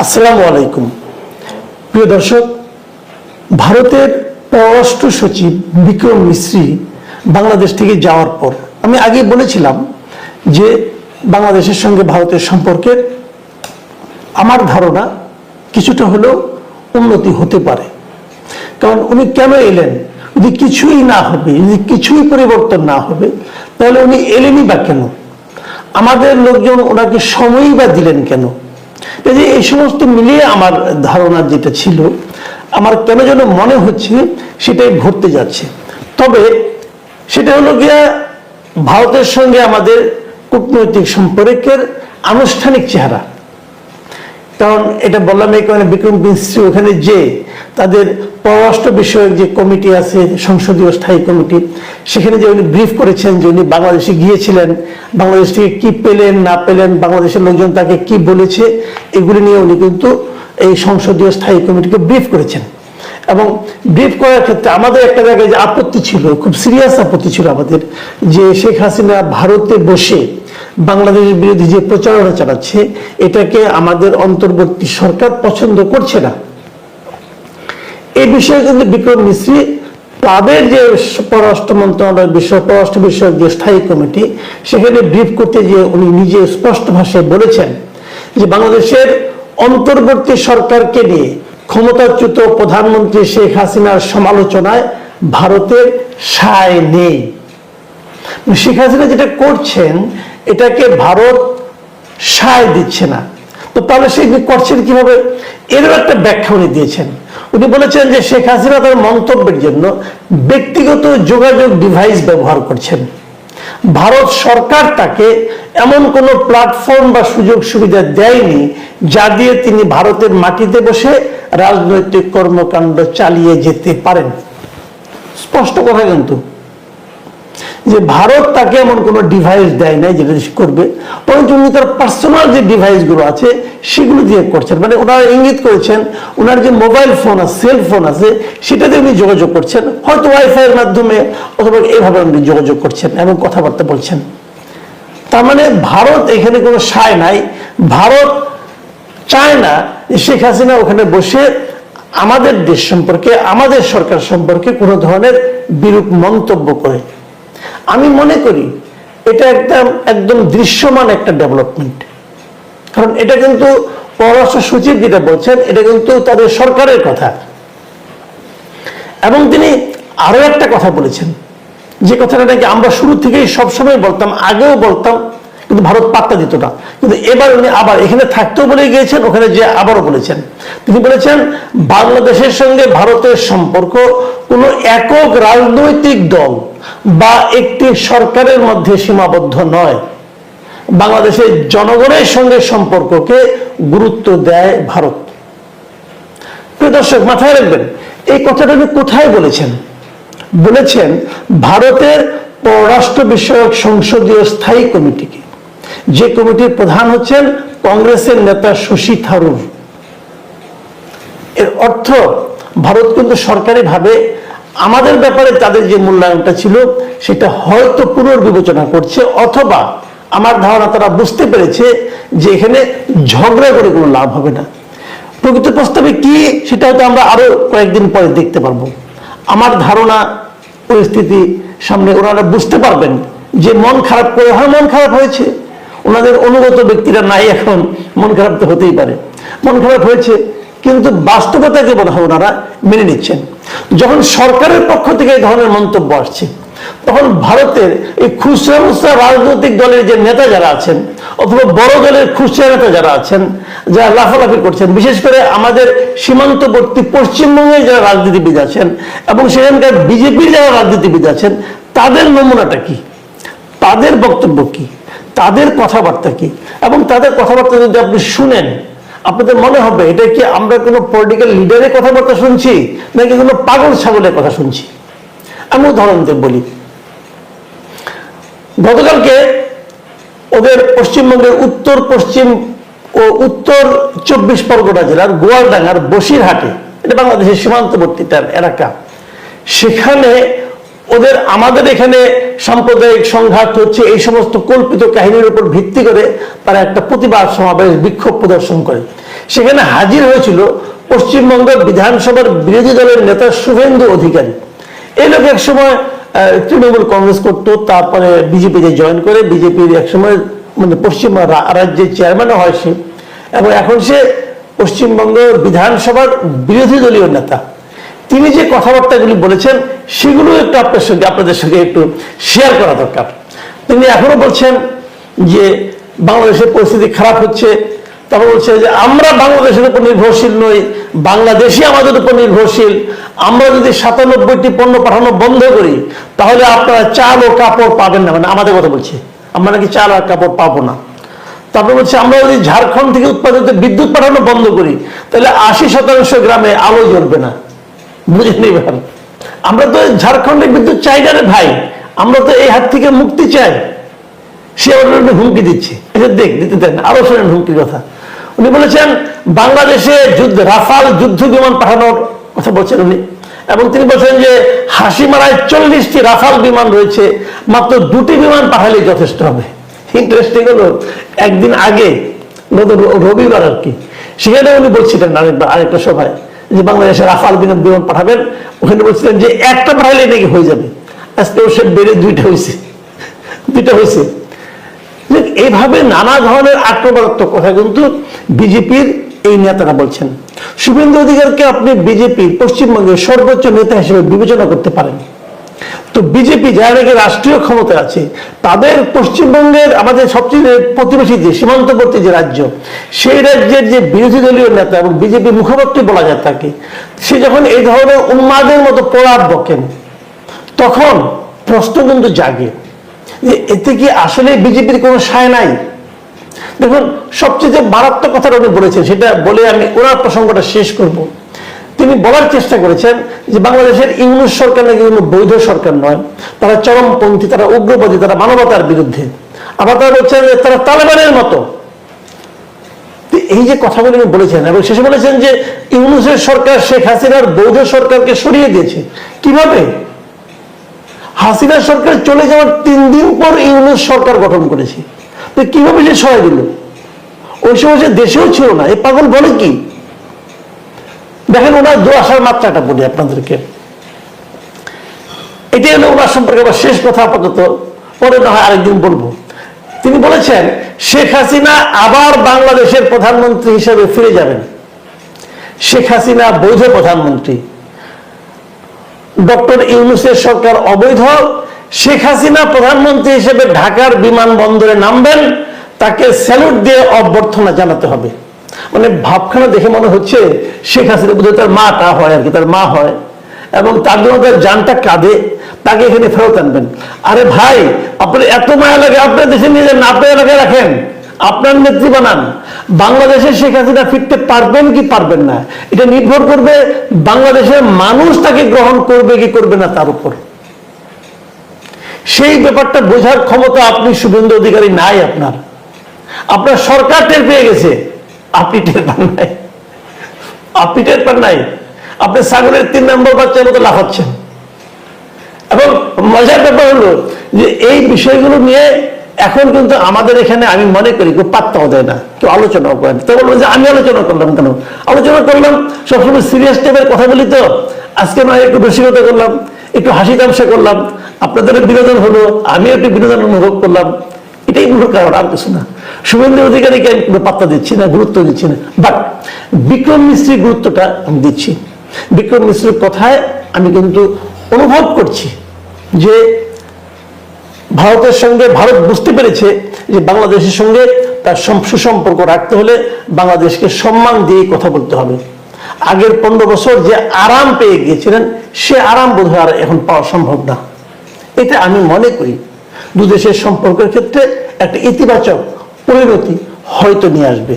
আসসালামু আলাইকুম। প্রিয় দর্শক, ভারতের পররাষ্ট্র সচিব বিক্রম মিশ্রি বাংলাদেশ থেকে যাওয়ার পর, আমি আগে বলেছিলাম যে বাংলাদেশের সঙ্গে ভারতের সম্পর্কের আমার ধারণা কিছুটা হলেও উন্নতি হতে পারে। কারণ উনি কেন এলেন? যদি কিছুই না হবে, যদি কিছুই পরিবর্তন না হবে, তাহলে উনি এলেনই বা কেন? আমাদের লোকজন ওনাকে সময়ই বা দিলেন কেন? এই এই সমস্ত মিলিয়ে আমার ধারণা যেটা ছিল, আমার কেন যেন মনে হচ্ছে সেটাই ঘটতে যাচ্ছে। তবে সেটা হলো গিয়া ভারতের সঙ্গে আমাদের কূটনৈতিক সম্পর্কের আনুষ্ঠানিক চেহারা। কারণ এটা বললাম এই কারণে বিক্রম মিস্ত্রি ওখানে যে তাদের পররাষ্ট্র বিষয়ক যে কমিটি আছে, সংসদীয় স্থায়ী কমিটি, সেখানে যে উনি ব্রিফ করেছেন যে উনি বাংলাদেশে গিয়েছিলেন, বাংলাদেশ থেকে কি পেলেন, না পেলেন, বাংলাদেশের লোকজন তাকে কি বলেছে, এগুলি নিয়ে উনি কিন্তু এই সংসদীয় স্থায়ী কমিটিকে ব্রিফ করেছেন। এবং ব্রিফ করার ক্ষেত্রে আমাদের একটা জায়গায় যে আপত্তি ছিল, খুব সিরিয়াস আপত্তি ছিল আমাদের, যে শেখ হাসিনা ভারতে বসে বাংলাদেশের বিরোধী যে প্রচারণা চালাচ্ছে, এটাকে আমাদের অন্তর্বর্তী সরকার পছন্দ করছে না। এই বিষয়ে কিন্তু বিক্রম মিশ্রি তাদের যে পররাষ্ট্র মন্ত্রণালয়ের বিষয়, পররাষ্ট্র বিষয়ক যে স্থায়ী কমিটি, সেখানে ব্রিফ করতে গিয়ে উনি নিজে স্পষ্ট ভাষায় বলেছেন যে বাংলাদেশের অন্তর্বর্তী সরকারকে নিয়ে ক্ষমতাচ্যুত প্রধানমন্ত্রী শেখ হাসিনার সমালোচনায় ভারতের সায় নেই। শেখ হাসিনা যেটা করছেন এটাকে ভারত সায় দিচ্ছে না। তো তাহলে সে করছেন কীভাবে? এরও একটা ব্যাখ্যা উনি দিয়েছেন। উনি বলেছেন যে শেখ হাসিনা তার মন্তব্যের জন্য ব্যক্তিগত যোগাযোগ ডিভাইস ব্যবহার করছেন। ভারত সরকার তাকে এমন কোনো প্ল্যাটফর্ম বা সুযোগ সুবিধা দেয়নি যা দিয়ে তিনি ভারতের মাটিতে বসে রাজনৈতিক কর্মকাণ্ড চালিয়ে যেতে পারেন। স্পষ্ট কথা কিন্তু। যে ভারত তাকে এমন কোনো ডিভাইস দেয় নাই যেটা সে করবে, বরঞ্চ উনি তার পার্সোনাল যে ডিভাইসগুলো আছে, সেগুলো দিয়ে করছেন। মানে ওনারা ইঙ্গিত করেছেন, ওনার যে মোবাইল ফোন আছে সেল ফোন আছে, সেটাতে উনি যোগাযোগ করছেন। হয়তো ওয়াইফাই এর মাধ্যমে অথবা এইভাবে উনি যোগাযোগ করছেন এবং কথাবার্তা বলছেন। তার মানে ভারত এখানে কোনো সায় নাই। ভারত চায় না শেখ হাসিনা ওখানে বসে আমাদের দেশ সম্পর্কে, আমাদের সরকার সম্পর্কে কোনো ধরনের বিরূপ মন্তব্য করে। আমি মনে করি এটা একদম একদম দৃশ্যমান একটা ডেভেলপমেন্ট কারণ এটা কিন্তু পররাষ্ট্র সচিব যেটা বলছেন, এটা কিন্তু তাদের সরকারের কথা। এবং তিনি আরও একটা কথা বলেছেন। যে কথাটা নাকি আমরা শুরু থেকেই সবসময় বলতাম, আগেও বলতাম কিন্তু ভারত পাত্তা দিত না। কিন্তু এবার উনি আবার এখানে থাকতেও বলে গিয়েছেন, ওখানে যে আবারও বলেছেন। তিনি বলেছেন, বাংলাদেশের সঙ্গে ভারতের সম্পর্ক কোনো একক রাজনৈতিক দল বা একটি সরকারের মধ্যে সীমাবদ্ধ নয়। বাংলাদেশের জনগণের সঙ্গে সম্পর্ককে গুরুত্ব দেয় ভারত। দর্শক, মাথায় রাখবেন, এই কথাটা উনি কোথায় বলেছেন? বলেছেন, ভারতের পররাষ্ট্র বিষয়ক সংসদীয় স্থায়ী কমিটিকে। যে কমিটির প্রধান হচ্ছেন কংগ্রেসের নেতা শশী থারুর। এর অর্থ, ভারত কিন্তু সরকারি ভাবে আমাদের ব্যাপারে তাদের যে মূল্যায়নটা ছিল, সেটা হয়তো পুনর্বিবেচনা করছে, অথবা আমার ধারণা তারা বুঝতে পেরেছে যে এখানে ঝগড়া করে কোনো লাভ হবে না। প্রকৃত প্রস্তাবে কি, সেটা হয়তো আমরা আরও কয়েকদিন পরে দেখতে পারব। আমার ধারণা, পরিস্থিতি সামনে ওনারা বুঝতে পারবেন যে মন খারাপ করে, হয়, মন খারাপ হয়েছে। ওনাদের অনুগত ব্যক্তিরা নাই এখন, মন খারাপ তো হতেই পারে। মন খারাপ হয়েছে, কিন্তু বাস্তবতাকে হয় ওনারা মেনে নিচ্ছেন। যখন সরকারের পক্ষ থেকে এই ধরনের মন্তব্য আসছে, তখন ভারতের এই খুচরা রাজনৈতিক দলের যে নেতা যারা আছেন, অথবা বড় দলের খুচরা নেতা যারা আছেন, যারা লাফালাফি করছেন, বিশেষ করে আমাদের সীমান্তবর্তী পশ্চিমবঙ্গে যারা রাজনীতিবিদ আছেন এবং সেখানকার বিজেপির যারা রাজনীতিবিদ আছেন, তাদের নমুনাটা কি? তাদের বক্তব্য কি? তাদের কথাবার্তা কি? এবং তাদের কথাবার্তা যদি আপনি শুনেন, আপনাদের মনে হবে, এটা কি আমরা কোনো পলিটিক্যাল লিডারের কথাবার্তা শুনছি, নাকি কোনো পাগল ছাগলের কথা শুনছি? আমি উদাহরণ দিয়ে বলি। গতকালকে ওদের পশ্চিমবঙ্গের উত্তর পশ্চিম ও উত্তর চব্বিশ পরগনা জেলার গোয়ালডাঙ্গার বসিরহাটে, এটা বাংলাদেশের সীমান্তবর্তী তার এলাকা, সেখানে ওদের আমাদের এখানে সাম্প্রদায়িক সংঘাত হচ্ছে, এই সমস্ত কল্পিত কাহিনীর উপর ভিত্তি করে তারা একটা প্রতিবাদ সমাবেশ, বিক্ষোভ প্রদর্শন করে। সেখানে হাজির হয়েছিল পশ্চিমবঙ্গ বিধানসভার বিরোধী দলের নেতা শুভেন্দু অধিকারী। এই লোক এক সময় তৃণমূল কংগ্রেস করতো, তারপরে বিজেপিতে জয়েন করে, বিজেপির এক সময় মানে পশ্চিম রাজ্যের চেয়ারম্যানও হয় সে। এবং এখন সে পশ্চিমবঙ্গ বিধানসভার বিরোধী দলীয় নেতা। তিনি যে কথাবার্তাগুলি বলেছেন সেগুলো একটু আপনার সঙ্গে, আপনাদের সঙ্গে একটু শেয়ার করা দরকার। তিনি এখনও বলছেন যে, বাংলাদেশের পরিস্থিতি খারাপ হচ্ছে। তারপর বলছে যে, আমরা বাংলাদেশের উপর নির্ভরশীল নই, বাংলাদেশই আমাদের উপর নির্ভরশীল। আমরা যদি সাতানব্বইটি পণ্য পাঠানো বন্ধ করি, তাহলে আপনারা চাল ও কাপড় পাবেন না। মানে আমাদের কথা বলছে, আমরা নাকি চাল আর কাপড় পাবো না। তারপর বলছে, আমরা যদি ঝাড়খণ্ড থেকে উৎপাদিত বিদ্যুৎ পাঠানো বন্ধ করি, তাহলে আশি শতাংশ গ্রামে আলো জ্বলবে না। আমরা তো ঝাড়খণ্ডে বিদ্যুৎ চাই না রে ভাই। আমরা তো এই হাত থেকে মুক্তি চাই। সে হুমকি দিচ্ছে। দেখ, দিতে দেন, আরও শোনেন হুমকির কথা। উনি বলেছেন, বাংলাদেশে যুদ্ধ, রাফাল যুদ্ধ বিমান পাঠানোর কথা বলছেন উনি। এবং তিনি বলছেন যে, হাসিমারায় চল্লিশটি রাফাল বিমান রয়েছে। মাত্র দুটি বিমান পাঠালেই যথেষ্ট হবে। ইন্টারেস্টিং হলো, একদিন আগে রবিবার আর কি, সেখানে উনি বলছিলেন আরেকবার, আরেকটা সভায়। যে বাংলাদেশে রাফাল বিমান বিমান পাঠাবেন, ওখানে বলছিলেন যে একটা পাঠাইলে নাকি হয়ে যাবে। আজকেও সে বেড়ে দুইটা হয়েছে। দুইটা হয়েছে। এইভাবে নানা ধরনের আক্রমণাত্মক কথা কিন্তু বিজেপির এই নেতারা বলছেন। শুভেন্দু অধিকারকে আপনি বিজেপি পশ্চিমবঙ্গের সর্বোচ্চ নেতা হিসেবে বিবেচনা করতে পারেন। তো বিজেপি যারা নাকি রাষ্ট্রীয় ক্ষমতা আছে, তাদের পশ্চিমবঙ্গের আমাদের সবচেয়ে প্রতিবেশী যে সীমান্তবর্তী যে রাজ্য, সেই রাজ্যের যে বিরোধী দলীয় নেতা এবং বিজেপি মুখপাত্র বলা যায় তাকে, সে যখন এই ধরনের উন্মাদের মতো প্রলাপ বকেন, তখন প্রশ্ন কিন্তু জাগে যে এতে কি আসলে বিজেপির কোনো সায় নাই? দেখুন, সবচেয়ে যে মারাত্মক কথাটা উনি বলেছেন, সেটা বলে আমি ওনার প্রসঙ্গটা শেষ করব। তিনি বলার চেষ্টা করেছেন যে বাংলাদেশের ইংলিশ সরকার নাকি কোনো বৈধ সরকার নয়। তারা চরমপন্থী, তারা উগ্রবাদী, তারা মানবতার বিরুদ্ধে। আবার তারা বলছেন যে তারা তালেবানের মতো। এই যে কথাগুলো উনি বলেছেন এবং শেষে বলেছেন যে ইউনুসের সরকার শেখ হাসিনার বৈধ সরকারকে সরিয়ে দিয়েছে। কীভাবে? হাসিনা সরকার চলে যাওয়ার তিন দিন পর ইউনুস সরকার গঠন করেছে। তো কীভাবে সে সহায় দিল? ওই সময় সে দেশেও ছিল না। এ পাগল বলে কি? দেখেন ওনার দোয়াশার মাত্রাটা বলি আপনাদেরকে। এটাই হলো ওনার সম্পর্কে আবার শেষ কথা আপাতত, পরে না হয় আরেকদিন বলব। তিনি বলেছেন, শেখ হাসিনা আবার বাংলাদেশের প্রধানমন্ত্রী হিসেবে ফিরে যাবেন। শেখ হাসিনা বৈধ প্রধানমন্ত্রী। ডক্টর ইউনুসের সরকার অবৈধ। শেখ হাসিনা প্রধানমন্ত্রী হিসেবে ঢাকার বিমানবন্দরে নামবেন। তাকে স্যালুট দিয়ে অভ্যর্থনা জানাতে হবে। মানে ভাবখানা দেখে মনে হচ্ছে শেখ হাসিনা বোধহয় তার মাটা হয় আর কি, তার মা হয়। এবং তার জন্য তার জানটা কাঁদে, তাকে এখানে ফেরত আনবেন। আরে ভাই, আপনার এত মায়া লাগে, আপনার দেশে নিয়ে যান আপনার এলাকায় রাখেন। আপনার নেত্রী বানান। বাংলাদেশে শেখ হাসিনা ফিরতে পারবেন কি পারবেন না? এটা নির্ভর করবে বাংলাদেশের মানুষ তাকে গ্রহণ করবে কি করবে না তার উপর। সেই ব্যাপারটা বোঝার ক্ষমতা আপনি শুভেন্দু অধিকারী নাই আপনার। আপনার সরকার টের পেয়ে গেছে। আপনি টের পান নাই। আপনি টের পান নাই। আপনি ছাগলের তিন নম্বর বাচ্চার মতো লাফাচ্ছেন। এবং মজার ব্যাপার হলো যে এই বিষয়গুলো নিয়ে এখন কিন্তু আমাদের এখানে আমি মনে করি কেউ পাত্তাও দেয় না, কেউ আলোচনাও করেন তো বলব যে আমি আলোচনা করলাম কেন? আলোচনা করলাম, সবসময় সিরিয়াস টাইপের কথা বলি তো। আজকে নয়, একটু রসিকতা করলাম একটু হাসি তামসা করলাম। আপনাদের বিনোদন হলো, আমিও একটু বিনোদন অনুভব করলাম। এটাই মূল কারণ, আর কিছু না। শুভেন্দু অধিকারীকে আমি কোনো পাত্তা দিচ্ছি না, গুরুত্ব দিচ্ছি না। বাট বিক্রম মিস্ত্রির গুরুত্বটা আমি দিচ্ছি। বিক্রম মিশ্রের কথায় আমি কিন্তু অনুভব করছি যে ভারতের সঙ্গে ভারত বুঝতে পেরেছে যে বাংলাদেশের সঙ্গে তার সুসম্পর্ক রাখতে হলে বাংলাদেশকে সম্মান দিয়ে কথা বলতে হবে। আগের পনেরো বছর যে আরাম পেয়ে গিয়েছিলেন, সে আরাম বোধ হয় আর এখন পাওয়া সম্ভব না। এটা আমি মনে করি। দু দেশের সম্পর্কের ক্ষেত্রে একটা ইতিবাচক পরিণতি হয়তো নিয়ে আসবে।